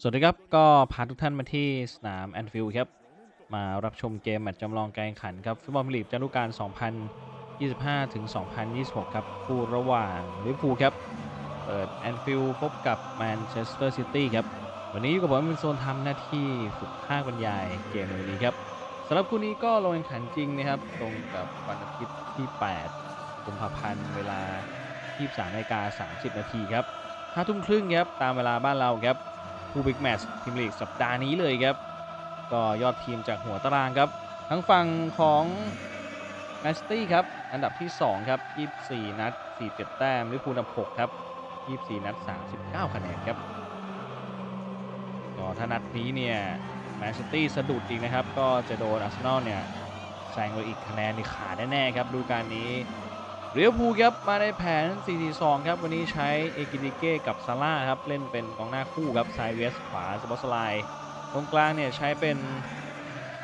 สวัสดีครับ ก็พาทุกท่านมาที่สนามแอนฟิลด์ครับ มารับชมเกมแมตช์จำลองการแข่งขันครับฟุตบอลพรีเมียร์ลีกฤดูกาล 2025 ถึง 2026 ครับ คู่ระหว่างลิเวอร์พูลครับ เปิดแอนฟิลด์พบกับแมนเชสเตอร์ซิตี้ครับ วันนี้อยู่กับผมเป็นโซนทำหน้าที่ฝึกภาคบรรยายเกมในวันนี้ครับสำหรับคู่นี้ก็ลงแข่งขันจริงนะครับ ตรงกับวันอาทิตย์ที่ 8 กุมภาพันธ์เวลา 23นาฬิกา30 นาทีครับ 5ทุ่มครึ่งครับตามเวลาบ้านเราครับคู่บิ๊กแมตช์พรีมลีกสัปดาห์นี้เลยครับ ก็ยอดทีมจากหัวตารางครับ ทั้งฝั่งของแมนซิตี้ครับ อันดับที่ 2 ครับ 24 นัด 47 แต้มลิเวอร์พูลอันดับ 6 ครับ 24 นัด 39 คะแนนครับก็ถ้านัดนี้เนี่ยแมนซิตี้สะดุดอีกนะครับ ก็จะโดนอาร์เซนอลเนี่ยแซงไปอีกคะแนนนี่ขาดแน่ๆครับดูการนี้ เรียวภูครับมาในแผน 4-4-2 ครับ วันนี้ใช้เอกิดิเก้กับซาร่าครับ เล่นเป็นกองหน้าคู่ครับซ้ายเวสขวาสปอสไลด์ตรงกลางเนี่ยใช้เป็น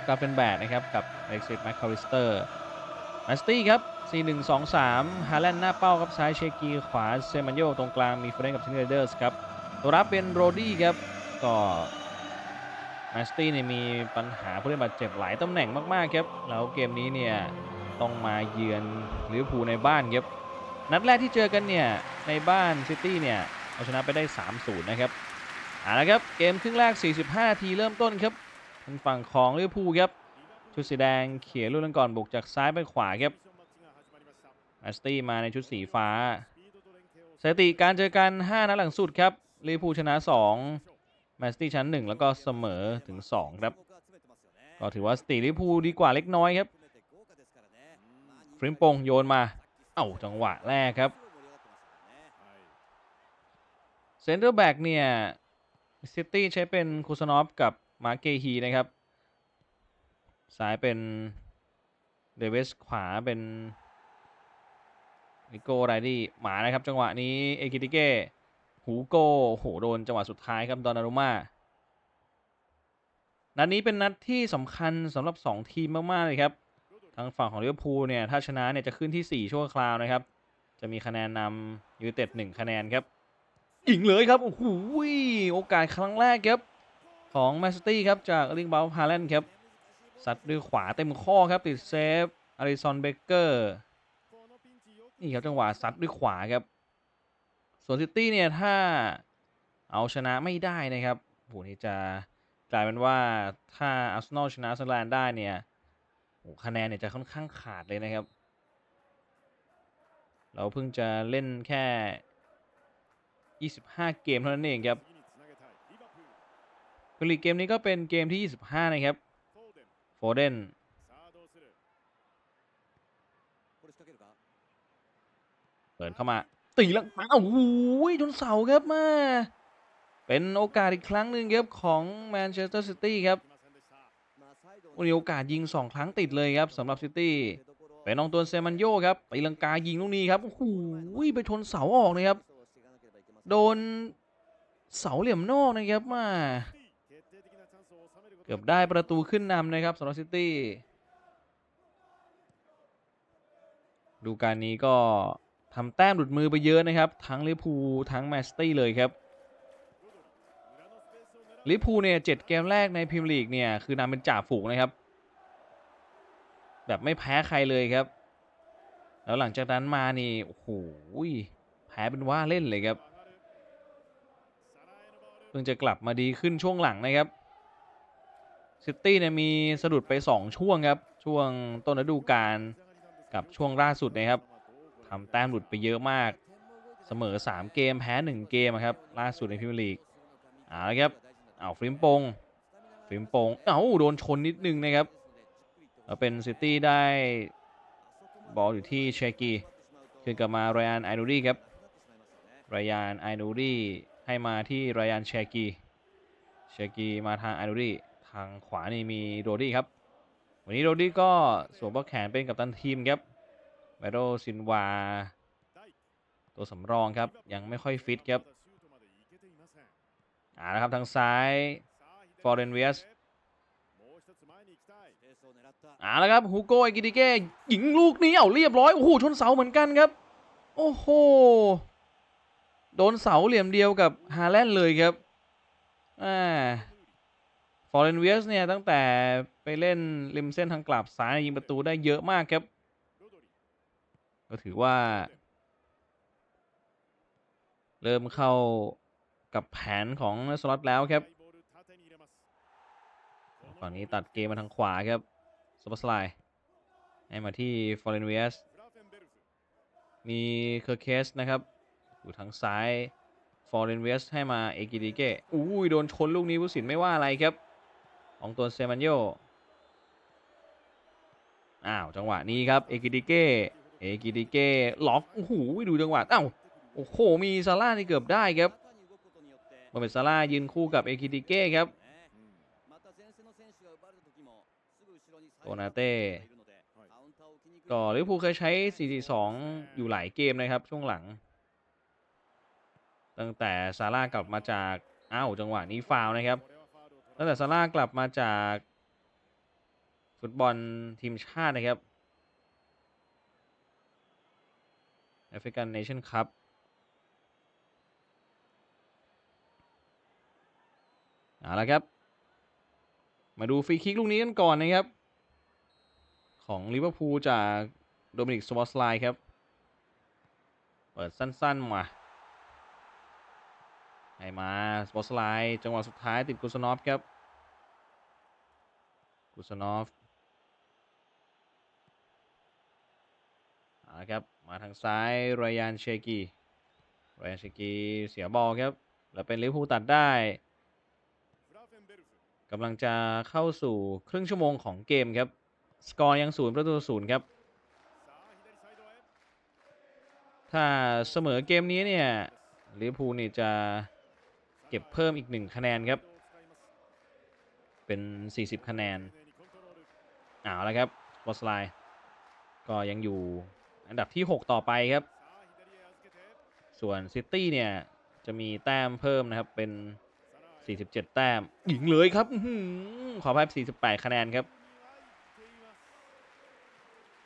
กาเฟนแบดนะครับ กับเล็กซิตแมคคาริสเตอร์แมสตี้ครับ 4-1-2-3 ฮาแลนด์หน้าเป้าครับซ้ายเชกีขวาเซมันโยตรงกลางมีเฟรนกับทินเดอร์สครับตัวรับเป็นโรดี้ครับ ก็แมสตี้เนี่ยมีปัญหาผู้เล่นบาดเจ็บหลายตำแหน่งมากๆครับ แล้วเกมนี้เนี่ย ต้องมาเยือนลิเวอร์พูลในบ้านครับ นัดแรกที่เจอกันเนี่ยในบ้านซิตี้เนี่ยเอาชนะไปได้ 3-0 นะครับเอาละครับเกมครึ่งแรก 45นาทีเริ่มต้นครับทางฝั่งของลิเวอร์พูลครับชุดสีแดงเขียนลูกนั้นก่อนบุกจากซ้ายไปขวาครับแมสตี้มาในชุดสีฟ้าสถิติการเจอกัน 5 นัดหลังสุดครับลิเวอร์พูลชนะ 2 แมนซิตี้ชนะ1แล้วก็เสมอถึง 2 ครับ ก็ถือว่าสติลิเวอร์พูลดีกว่าเล็กน้อยครับ ฟริมปงโยนมา เอ้าจังหวะแรกครับเซนเตอร์แบ็กเนี่ยซิตี้ใช้เป็นคูซานอฟกับมาร์เกฮีนะครับซ้ายเป็นเดวิสขวาเป็นนิโก้ไรดี้หมานะครับ จังหวะนี้เอกิติเก้หูโก้โอ้โหโดนจังหวะสุดท้ายครับดอนนารุมานัดนี้เป็นนัดที่สำคัญสำหรับ 2 ทีมมาก ๆ เลยครับ ทางฝั่งของลิเวอร์พูลเนี่ยถ้าชนะเนี่ยจะขึ้นที่ 4 ชั่วคราวนะครับ จะมีคะแนนนำยูเต็ด1คะแนนครับยิงเลยครับโอ้โหโอกาสครั้งแรกครับของแมนซิตี้ครับจากลิงบาลฮาแลนด์ครับซัดด้วยขวาเต็มข้อครับติดเซฟอาริซอนเบเกอร์นี่ครับจังหวะซัดด้วยขวาครับ ส่วนซิตี้เนี่ยถ้าเอาชนะไม่ได้นะครับโหนี่จะกลายเป็นว่าถ้าอาร์เซนอลชนะซันแลนได้เนี่ย คะแนนเนี่ยจะค่อนข้างขาดเลยนะครับ เราเพิ่งจะเล่นแค่ 25 เกมเท่านั้นเองครับพลีกเกมนี้ก็เป็นเกมที่ 25 นะครับโฟเดนเปิดเข้ามาตีลังมาโอ้โหจนเสาครับมา เป็นโอกาสอีกครั้งหนึ่งครับของแมนเชสเตอร์ซิตี้ครับ มีโอกาสยิง 2 ครั้งติดเลยครับสำหรับซิตี้เป็นน้องตัวเซมันโยครับตีลังกายิงลูกนี้ครับโอ้โหไปชนเสาออกเลยครับ โดนเสาเหลี่ยมนอกนะครับมาเกือบได้ประตูขึ้นนำนะครับสำหรับซิตี้ดูการนี้ก็ทำแต้มหลุดมือไปเยอะนะครับ ทั้งลิเวอร์พูลทั้งแมนซิตี้เลยครับ ลิพูเนี่ยเจ็ดเกมแรกในพรีเมียร์ลีกเนี่ยคือนำเป็นจ่าฝูงนะครับ แบบไม่แพ้ใครเลยครับ แล้วหลังจากนั้นมานี่โอ้โหแพ้เป็นว่าเล่นเลยครับเพิ่งจะกลับมาดีขึ้นช่วงหลังนะครับซิตี้เนี่ยมีสะดุดไป 2 ช่วงครับ ช่วงต้นฤดูกาลกับช่วงล่าสุดนะครับทำแต้มหลุดไปเยอะมาก เสมอ 3 เกมแพ้ 1 เกมครับล่าสุดในพรีเมียร์ลีกเอาละครับ เอาฟริมปงฟริมปงเอ้าโดนชนนิดนึงนะครับแล้วเป็นซิตี้ได้บอลอยู่ที่เชกีคืนกลับมาไรายานไอนูรี่ครับไรายานไอนูรี่ให้มาที่ไรายานเชกีเชกีมาทางไอนูรี่ทางขวานี่มีโรดี้ครับ วันนี้โรดี้ก็สวมปลอแขนเป็นกัปตันทีมครับไบโรซินวาตัวสำรองครับยังไม่ค่อยฟิตครับ อ่านะครับทางซ้ายฟอร์เรนเวียสอ่าแล้วครับฮูโกเอกิติเก้ยิงลูกนี้เอาเรียบร้อยโอ้โหชนเสาเหมือนกันครับ โอ้โหโดนเสาเหลี่ยมเดียวกับฮาแลนด์เลยครับอ่าฟอร์เรนเวียสเนี่ยตั้งแต่ไปเล่นริมเส้นทางกลับซ้ายยิงประตูได้เยอะมากครับ ก็ถือว่า เริ่มเข้า กับแผนของสล็อตแล้วครับฝั่งนี้ตัดเกมมาทางขวาครับซูเปอร์สไลด์ให้มาที่ฟอร์เรนเวียสมีเคอร์เคสนะครับ อยู่ทางซ้ายฟอร์เรนเวียสให้มาเอกิดิเกอุ้ยโดนชนลูกนี้ผู้สินไม่ว่าอะไรครับ ของตัวเซมันโย อ้าว จังหวะนี้ครับเอกิดิเกเอกิดิเกล็อกโอ้โหดูจังหวะอ้าวโอ้โห มีซาร่าที่เกือบได้ครับ เมดซาร่ายืนคู่กับเอกิดิเก้ครับโตนาเต้ก็ลิเวอร์พูลเคยใช้ 4-4-2 อยู่หลายเกมนะครับช่วงหลัง ตั้งแต่ซาร่ากลับมาจากอ้าวจังหวะนี้ฟาวนะครับ ตั้งแต่ซาร่ากลับมาจากฟุตบอลทีมชาตินะครับแอฟริกันเนชั่นคัพ เอาละครับ มาดูฟรีคิกลูกนี้กันก่อนนะครับ ของลิเวอร์พูลจากโดมินิกสวอสไลครับ เปิดสั้นๆมาให้มาสปอร์ตไลน์จังหวะสุดท้ายติดกุสนอฟครับ กุสนอฟเอาละครับ มาทางซ้ายรายานเชกีรายานเชกีเสียบอลครับ แล้วเป็นลิเวอร์พูลตัดได้ กำลังจะเข้าสู่ครึ่งชั่วโมงของเกมครับ สกอร์ยังศูนย์ประตูศูนย์ครับ ถ้าเสมอเกมนี้เนี่ยลิเวอร์พูลนี่จะเก็บเพิ่มอีกหนึ่งคะแนนครับ เป็น 40 คะแนนเอาละครับบอสไลน์ก็ยังอยู่อันดับที่ 6 ต่อไปครับ ส่วนซิตี้เนี่ยจะมีแต้มเพิ่มนะครับเป็น 47 แต้มยิงเลยครับอื้อหือขอพาย48 คะแนนครับ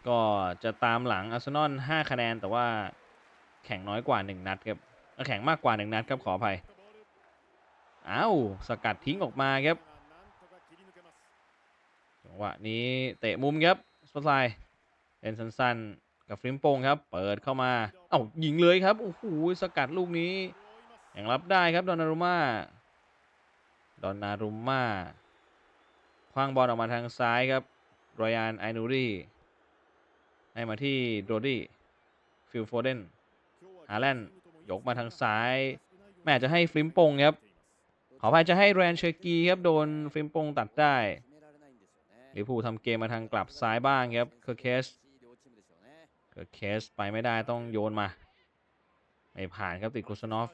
ก็จะตามหลังอาร์เซนอล5คะแนน แต่ว่าแข่งน้อยกว่า 1 นัดครับแข่งมากกว่า 1 นัดครับขออภัยอ้าวสกัดทิ้งออกมาครับจังหวะนี้เตะมุมครับสปอตไลน์เล่นสั้นๆ กับฟริมโปงครับ เปิดเข้ามาเอ้ายิงเลยครับโอ้โหสกัดลูกนี้ยังรับได้ครับดอนนารุม่า ดอนนารุม่าคว้างบอลออกมาทางซ้ายครับรอยานไอนูรีให้มาที่โดดี้ฟิลโฟเดนฮาแลนด์ยกมาทางซ้าย แม่จะให้ฟริมโปงครับขออภัยจะให้แรนเชอร์กีครับ โดนฟริมโปงตัดได้ลิพูทำเกมมาทางกลับซ้ายบ้างครับเคอร์เคสเคอร์เคสไปไม่ได้ต้องโยนมา ไม่ผ่านครับติดคุสนอฟ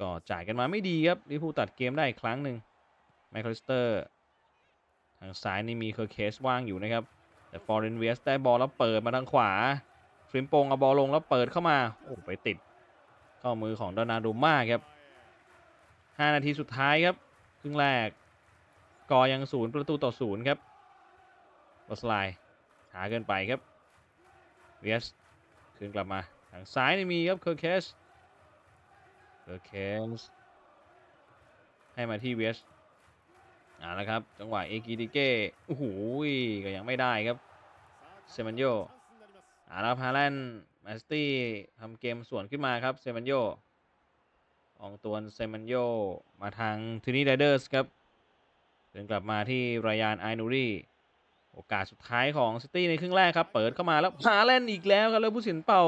ก็จ่ายกันมาไม่ดีครับลิพูตัดเกมได้อีกครั้งหนึ่งไมเคิสเตอร์ทางซ้ายนี่มีเคอร์เคสว่างอยู่นะครับ แต่ฟอร์เรนเวสได้บอลแล้วเปิดมาทางขวาฟริมโปงเอาบอลลงแล้วเปิดเข้ามาโอ้ไปติดเข้ามือของดอนาดูม่าครับ 5 นาทีสุดท้ายครับครึ่งแรกกอยังศูนย์ประตูต่อศูนย์ครับบอสไลน์ช้าเกินไปครับเวียสคืนกลับมาทางซ้ายนี่มีครับเคอร์เคส เคอร์เคสให้มาที่เวสอ่าแล้วครับ จังหวะเอกิดิเก้โอ้โหก็ยังไม่ได้ครับเซมันโยอ่าราพาแลนแมสตี้ทำเกมสวนขึ้นมาครับเซมันโยอองตวนเซมันโยมาทางทูนี่ไรเดอร์สครับเดินกลับมาที่รายานไอนูรีโอกาสสุดท้ายของซิตี้ในครึ่งแรกครับ เปิดเข้ามาแล้วฮาแลนอีกแล้วครับแล้วผู้สินเป่า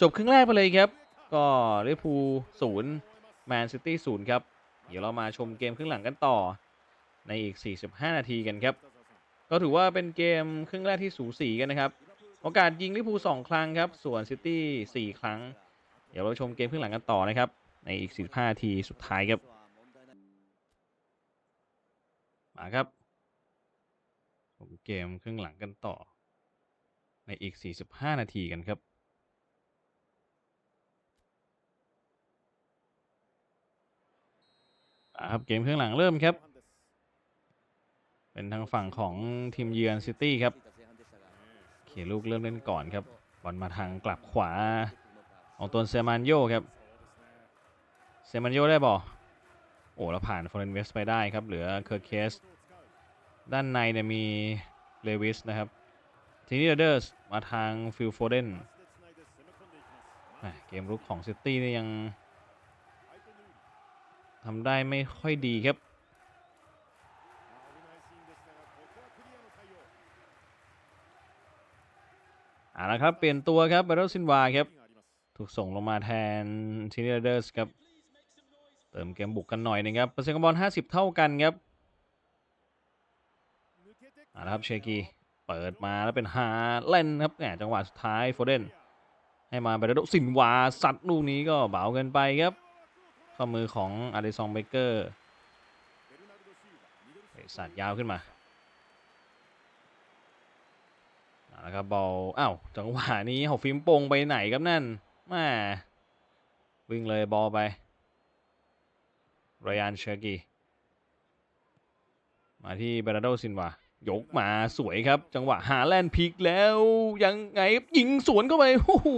จบครึ่งแรกไปเลยครับ ก็ลิเวอร์พูลศูนย์แมนซิตี้ศูนย์ครับ เดี๋ยวเรามาชมเกมครึ่งหลังกันต่อในอีก 45 นาทีกันครับ ก็ถือว่าเป็นเกมครึ่งแรกที่สูสีกันนะครับ โอกาสยิงลิเวอร์พูลสองครั้งครับ ส่วนซิตี้สี่ครั้ง เดี๋ยวเราชมเกมครึ่งหลังกันต่อนะครับ ในอีก 45 นาทีสุดท้ายครับ มาครับชมเกมครึ่งหลังกันต่อ ในอีก 45 นาทีกันครับ อ่า ครับเกมครึ่งหลังเริ่มครับ เป็นทางฝั่งของทีมเยือนซิตี้ครับเขียลูกเริ่มเล่นก่อนครับบอลมาทางกลับขวาของตัวเซมานโยครับเซมานโยได้บอลโอ้แล้วผ่านฟอร์เรนเวสไปได้ครับ เหลือเคอร์เคส ด้านในเนี่ยมีเลวิสนะครับ ทีนี้เดอร์สมาทางฟิลโฟเดนเกมรุกของซิตี้นี่ยัง ทำได้ไม่ค่อยดีครับอ่านะครับ เปลี่ยนตัวครับเบรโรซินวาครับ ถูกส่งลงมาแทนทีนีเดอร์สครับ เติมเกมบุกกันหน่อยนะครับ เปอร์เซ็นต์ของบอล 50 เท่ากันครับอ่านะครับเชกีเปิดมาแล้วเป็นฮาเล่นครับแหมจังหวะสุดท้ายโฟเดนให้มาเบรโดซินวาสัตว์ลูกนี้ก็เบาเกินไปครับ ข้อมือของอาริซองเบเกอร์สัตว์ยาวขึ้นมาเอาละครับบอลอ้าวจังหวะนี้หอกฟิมโปงไปไหนครับนั่นแม่วิ่งเลยบอลไปรยันเชอร์กีมาที่เบรโดซินวายกมาสวยครับ จังหวะหาแลนด์พิกแล้ว ยังไงยิงสวนเข้าไปโอ้โห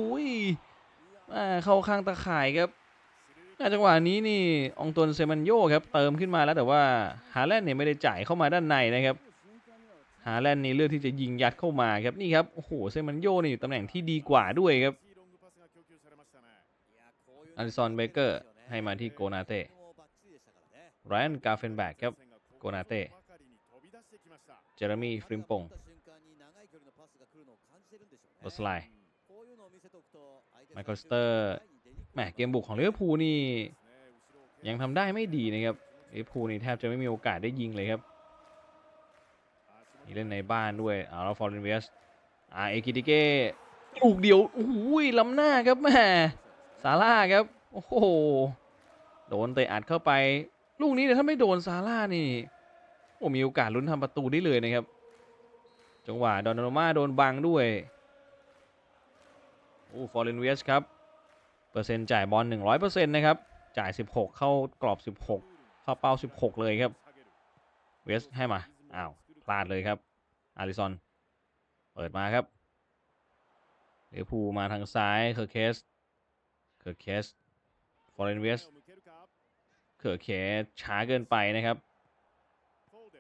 ม่เข้าข้างตะข่ายครับ จังหวะนี้นี่องตวนเซมันโยครับเติมขึ้นมาแล้วแต่ว่าฮาแลนด์เนี่ยไม่ได้จ่ายเข้ามาด้านในนะครับฮาแลนด์นี่เลือกที่จะยิงยัดเข้ามาครับนี่ครับโอ้โหเซมันโยนี่อยู่ตำแหน่งที่ดีกว่าด้วยครับอลิซอนเบเกอร์ให้มาที่โกนาเต้ไรอันกาเฟนแบกครับโกนาเต้เจอร์มีฟริมปงโรสไลไมเคิลสเตอร์ แหมเกมบุกของลิเวอร์พูลนี่ยังทำได้ไม่ดีนะครับลิเวอร์พูลนี่แทบจะไม่มีโอกาสได้ยิงเลยครับนี่เล่นในบ้านด้วยเอาแล้วฟอร์เรนเวสอาเอกิติเก้ลูกเดียวโอ้โหล้ำหน้าครับแม่ซาร่าครับโอ้โหโดนเตะอัดเข้าไป ลูกนี้เนี่ยถ้าไม่โดนซาร่านี่โอ้มีโอกาสลุ้นทำประตูได้เลยนะครับ จังหวะดอนโรมาโดนบังด้วยโอ้ฟอร์เรนเวสครับ เปอร์เซ็นต์จ่ายบอล100%นะครับ จ่าย16เข้ากรอบ16เข้าเป้า16เลยครับ เวสให้มาอ้าวพลาดเลยครับอาริซอน เปิดมาครับเดพูลมาทางซ้ายเคอร์เคสเคอร์เคสฟอร์เรนเวสเคอร์เคสช้าเกินไปนะครับ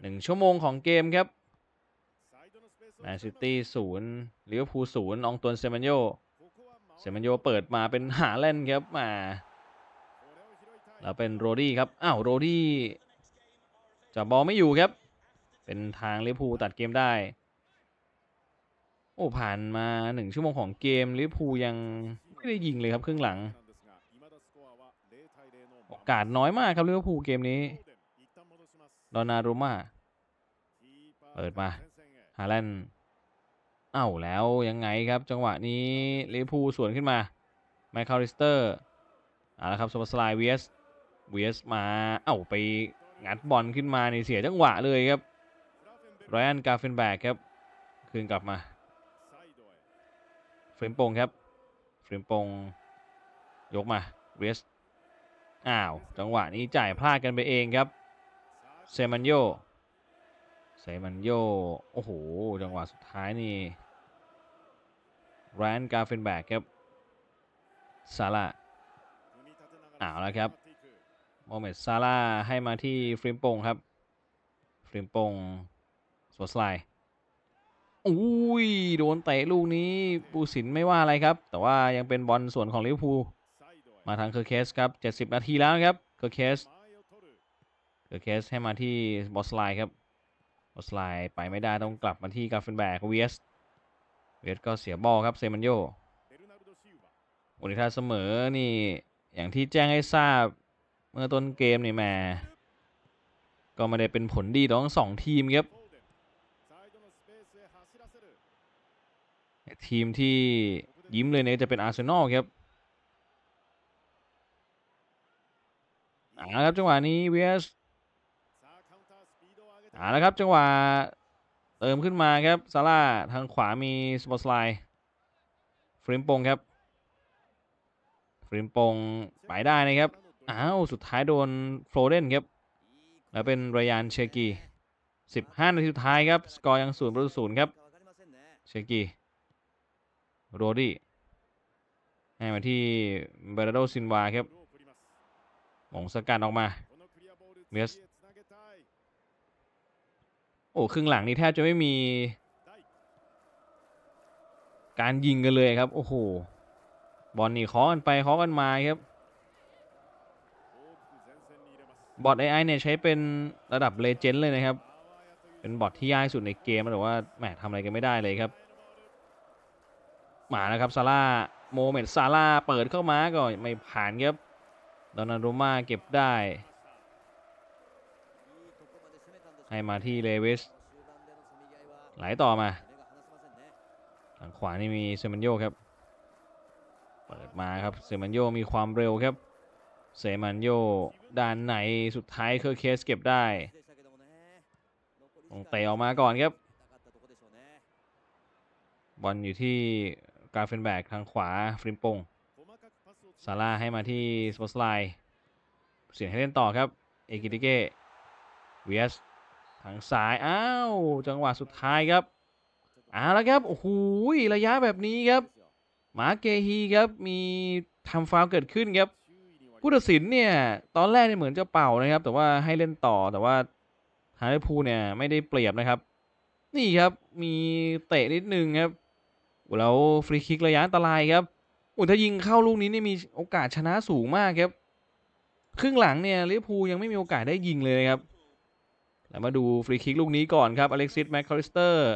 หนึ่งชั่วโมงของเกมครับแมนซิตี้ศูนย์ลิเวอร์พูลศูนย์องตวนเซมันโย เซมันโยเปิดมาเป็นหาเล่นครับมาแล้วเป็นโรดี้ครับ อ้าวโรดี้จับบอลไม่อยู่ครับ เป็นทางลิพูตัดเกมได้ โอ้ผ่านมาหนึ่งชั่วโมงของเกมลิพูยังไม่ได้ยิงเลยครับครึ่งหลัง โอกาสน้อยมากครับลิเวอร์พูลเกมนี้ดอนนารูมาเปิดมาฮาแลนด์ เอ้าแล้วยังไงครับจังหวะนี้ลิเวอร์พูลสวนขึ้นมาไมคคาริสเตอร์เอาละครับสปอร์สไลเวียสเวียสมาเอ้าไปงัดบอลขึ้นมาในเสียจังหวะเลยครับไรอันกาเฟนแบกครับคืนกลับมาเฟรมโปงครับเฟรมโปงยกมาเวียสอ้าวจังหวะนี้จ่ายพลาดกันไปเองครับเซมันโยเซมันโยโอ้โห จังหวะสุดท้ายนี่ แรนกาเฟนแบกครับซาร่าอ้าวแล้วครับโมเมดซาร่าให้มาที่ฟริมปงครับ ฟริมปงสวสไลอุ้ย โดนเตะลูกนี้ปูสินไม่ว่าอะไรครับ แต่ว่ายังเป็นบอลส่วนของลิเวอร์พูลมาทางเคอร์เคสครับ 70 นาทีแล้วครับเคอร์เคสเคอร์เคสให้มาที่บอสไลครับบอสไลไปไม่ได้ต้องกลับมาที่กาเฟนแบกเวียส เวสก็เสียบอลครับเซมันโยวันนี้ถ้าเสมอนี่อย่างที่แจ้งให้ทราบเมื่อต้นเกมนี่แม่ก็ไม่ได้เป็นผลดีต่อทั้งสองทีมครับทีมที่ยิ้มเลยเนี่ยจะเป็นอาร์เซนอลครับเอ่าครับจังหวะนี้เวสเอ่าแล้วครับจังหวะ เติมขึ้นมาครับซาร่าทางขวามีสปอร์ตไลน์ฟริมปงครับฟริมปงไปได้นะครับ อ้าว สุดท้ายโดนโฟลเดนครับ แล้วเป็นรยานเชกี15 นาทีสุดท้ายครับ สกอร์ยังศูนย์ประตูศูนย์ครับ เชกีโรดี้ให้มาที่เบรโดซินวาครับหมงสกัดออกมาเวส โอ้ครึ่งหลังนี่แทบจะไม่มี การยิงกันเลยครับ โอ้โห บอลนี่เคาะกันไปเคาะกันมาครับ บอท AI เนี่ยใช้เป็นระดับเลเจนด์เลยนะครับ เป็นบอทที่ยากสุดในเกมแต่ว่าแหมทำอะไรกันไม่ได้เลยครับ มาแล้วครับซาร่าโมเมนต์ซาร่าเปิดเข้ามาก็ไม่ผ่านครับดอนนารุมาเก็บได้ ให้มาที่เลวิสไหลต่อมา ทางขวานี่มีเซมันโยครับ เปิดมาครับเซมันโยมีความเร็วครับเซมันโยด้านไหนสุดท้ายเคอร์เคสเก็บได้ต้องเตะออกมาก่อนครับ บอลอยู่ที่กาเฟนแบกทางขวาฟริมปงซาร่าให้มาที่สปอตไลน์เสียงให้เล่นต่อครับ เอกิติเก้เวียส ทางซ้าย อ้าว จังหวะสุดท้ายครับเอาแล้วครับ โอ้โห ระยะแบบนี้ครับ มาเกฮีครับ มีทำฟาวเกิดขึ้นครับ ผู้ตัดสินเนี่ย ตอนแรกเนี่ยเหมือนจะเป่านะครับ แต่ว่าให้เล่นต่อ แต่ว่าฮาร์ดพูเนี่ยไม่ได้เปรียบนะครับ นี่ครับ มีเตะนิดนึงครับโอ้แล้วฟรีคิกระยะอันตรายครับโอ้ถ้ายิงเข้าลูกนี้เนี่ยมีโอกาสชนะสูงมากครับ ครึ่งหลังเนี่ยลิเวอร์พูลยังไม่มีโอกาสได้ยิงเลยนะครับ มาดูฟรีคิกลูกนี้ก่อนครับอเล็กซิสแมคคาริสเตอร์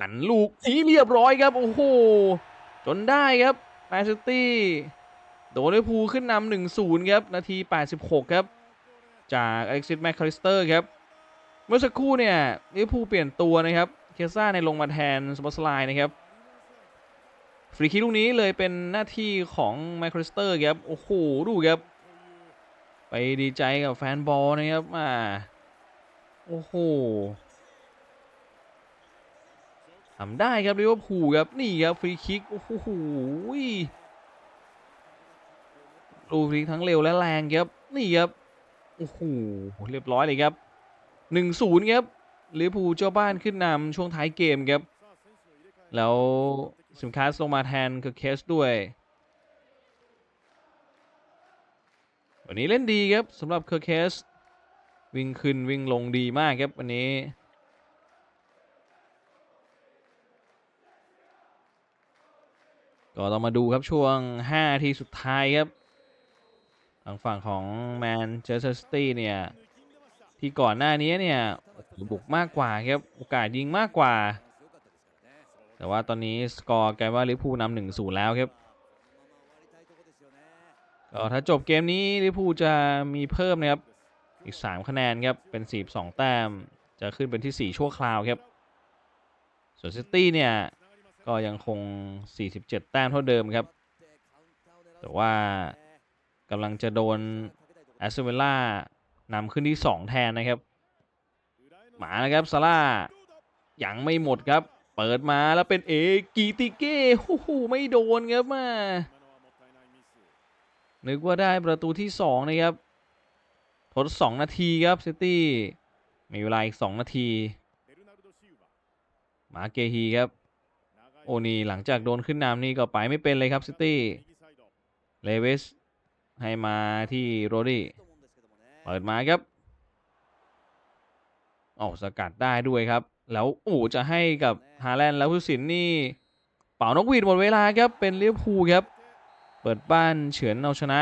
หันลูกนี้เรียบร้อยครับ โอ้โห จนได้ครับแมนซิตี้โดนลิเวอร์พูลขึ้นนำหนึ่งศูนย์ครับ นาที 86 ครับ จากอเล็กซิสแมคคาริสเตอร์ครับ เมื่อสักครู่เนี่ยลิเวอร์พูลเปลี่ยนตัวนะครับ เคซ่าในลงมาแทนสปอร์ตไลน์นะครับ ฟรีคิกลูกนี้เลยเป็นหน้าที่ของแมคคาริสเตอร์ครับ โอ้โห ดูครับ ไปดีใจกับแฟนบอลนะครับอ่าโอ้โหทำได้ครับลิเวอร์พูลครับนี่ครับฟรีคิกโอ้โหลูฟรีทั้งเร็วและแรงครับนี่ครับโอ้โหเรียบร้อยเลยครับหนึ่งศูนย์ครับลิเวอร์พูลเจ้าบ้านขึ้นนำช่วงท้ายเกมครับ แล้วสิมคาสลงมาแทนคือเคสด้วย วันนี้เล่นดีครับสำหรับเคอร์เคส วิ่งขึ้นวิ่งลงดีมากครับวันนี้ก็ต้องมาดูครับช่วง 5 ทีสุดท้ายครับทางฝั่งของแมนเชสเตอร์ซิตี้เนี่ย ที่ก่อนหน้านี้เนี่ยบุกมากกว่าครับโอกาสยิงมากกว่า แต่ว่าตอนนี้สกอร์กลายว่าลิเวอร์พูลนำหนึ่งศูนย์แล้วครับ ก็ถ้าจบเกมนี้ลิพูจะมีเพิ่มนะครับ อีก 3 คะแนนครับ เป็น 42 แต้ม จะขึ้นเป็นที่ 4 ชั่วคราวครับ ส่วนซิตี้เนี่ย ก็ยังคง 47 แต้มเท่าเดิมครับ แต่ว่ากำลังจะโดนแอสเซเวล่านำขึ้นที่ 2 แทนนะครับ หมานะครับซาร่ายังไม่หมดครับ เปิดมาแล้วเป็นเอกีติเก้โอ้โหไม่โดนครับมา นึกว่าได้ประตูที่ 2 นะครับ ทด 2 นาทีครับซิตี้ มีเวลาอีก 2 นาที มาเกฮีครับ โอนี่หลังจากโดนขึ้นนำนี่ก็ไปไม่เป็นเลยครับซิตี้ เลเวสให้มาที่โรดี้ เปิดมาครับออกสกัดได้ด้วยครับ แล้วโอ้จะให้กับฮาแลนด์แล้วผู้สินนี่ เป่านกหวีดหมดเวลาครับ เป็นลิเวอร์พูลครับ เปิดบ้านเฉือนเอาชนะ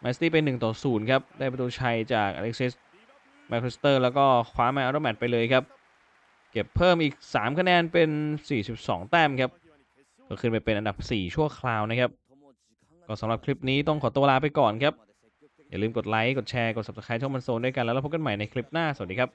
แมนซิตี้เป็น1ต่อ0ครับได้ประตูชัยจากอเล็กซิสแมคคริสเตอร์แล้วก็คว้าแมนออร์แมตไปเลยครับ เก็บเพิ่มอีก 3 คะแนนเป็น 42 แต้มครับก็ขึ้นไปเป็นอันดับ 4 ชั่วคราวนะครับ ก็สำหรับคลิปนี้ต้องขอตัวลาไปก่อนครับ อย่าลืมกดไลค์ กดแชร์ กด subscribe ช่องมันโซนด้วยกัน แล้วเราพบกันใหม่ในคลิปหน้า สวัสดีครับ